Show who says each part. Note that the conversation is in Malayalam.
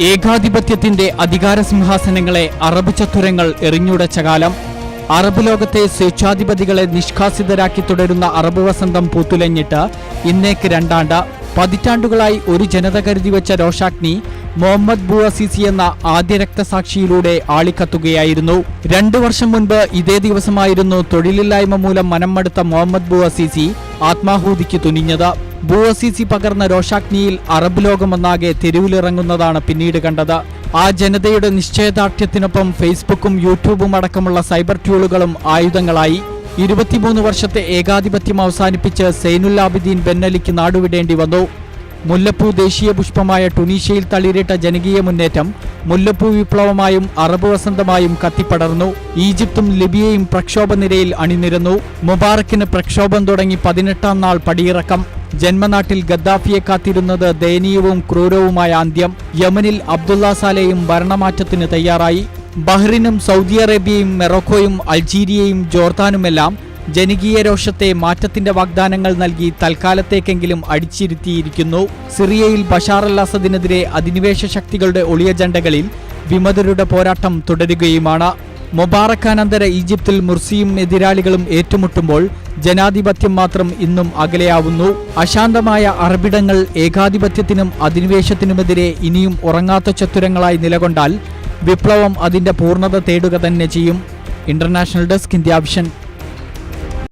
Speaker 1: ഏകാധിപത്യത്തിന്റെ അധികാര സിംഹാസനങ്ങളെ അറബ് ചത്തുരങ്ങൾ എറിഞ്ഞുടച്ച കാലം അറബ് ലോകത്തെ സ്വേച്ഛാധിപതികളെ നിഷ്കാസിതരാക്കി തുടരുന്ന അറബ് വസന്തം പൂത്തുലഞ്ഞിട്ട് ഇന്നേക്ക് രണ്ടാണ്ട് പതിറ്റാണ്ടുകളായി ഒരു ജനത കരുതി വെച്ച രോഷാഗ്നി മുഹമ്മദ് ബുഅസിസി എന്ന ആദ്യ രക്തസാക്ഷിയിലൂടെ ആളിക്കത്തുകയായിരുന്നു. രണ്ടു വർഷം മുൻപ് ഇതേ ദിവസമായിരുന്നു തൊഴിലില്ലായ്മ മൂലം മനം മടുത്ത മുഹമ്മദ് ബുഅസിസി ആത്മാഹൂതിക്ക് തുനിഞ്ഞത്. ബുഅസിസി പകർന്ന രോഷാഗ്നിയിൽ അറബ് ലോകമൊന്നാകെ തെരുവിലിറങ്ങുന്നതാണ് പിന്നീട് കണ്ടത്. ആ ജനതയുടെ നിശ്ചയദാർഢ്യത്തിനൊപ്പം ഫേസ്ബുക്കും യൂട്യൂബും അടക്കമുള്ള സൈബർ ട്യൂളുകളും ആയുധങ്ങളായി. ഇരുപത്തിമൂന്ന് വർഷത്തെ ഏകാധിപത്യം അവസാനിപ്പിച്ച് സൈനുൽ ആബിദീൻ ബെന്നലിക്ക് നാടുവിടേണ്ടി വന്നു. മുല്ലപ്പൂ ദേശീയ പുഷ്പമായ ടുണീഷ്യയിൽ തളിരിട്ട ജനകീയ മുന്നേറ്റം മുല്ലപ്പൂ വിപ്ലവമായും അറബ് വസന്തമായും കത്തിപ്പടർന്നു. ഈജിപ്തും ലിബിയയും പ്രക്ഷോഭ നിരയിൽ അണിനിരന്നു. മുബാറക്കിന് പ്രക്ഷോഭം തുടങ്ങി പതിനെട്ടാം നാൾ പടിയിറക്കം. ജന്മനാട്ടിൽ ഗദ്ദാഫിയെ കാത്തിരുന്നത് ദയനീയവും ക്രൂരവുമായ അന്ത്യം യമനിൽ അബ്ദുള്ള സാലെയും ഭരണമാറ്റത്തിന് തയ്യാറായി. ബഹ്റിനും സൗദി അറേബ്യയും മെറോക്കോയും അൾജീരിയയും ജോർദാനുമെല്ലാം ജനകീയ രോഷത്തെ മാറ്റത്തിന്റെ വാഗ്ദാനങ്ങൾ നൽകി തൽക്കാലത്തേക്കെങ്കിലും അടിച്ചിരുത്തിയിരിക്കുന്നു. സിറിയയിൽ ബഷാർ അൽ അസദിനെതിരെ അധിനിവേശ ശക്തികളുടെ ഒളിയജണ്ടകളിൽ വിമതരുടെ പോരാട്ടം തുടരുകയുമാണ്. മൊബാറക്കാനന്തര ഈജിപ്തിൽ മുർസിയും എതിരാളികളും ഏറ്റുമുട്ടുമ്പോൾ ജനാധിപത്യം മാത്രം ഇന്നും അകലെയാവുന്നു. അശാന്തമായ അറബിടങ്ങൾ ഏകാധിപത്യത്തിനും അധിനിവേശത്തിനുമെതിരെ ഇനിയും ഉറങ്ങാത്ത ചത്തുരങ്ങളായി നിലകൊണ്ടാൽ വിപ്ലവം അതിന്റെ പൂർണത തേടുക തന്നെ ചെയ്യും. International desk India vision.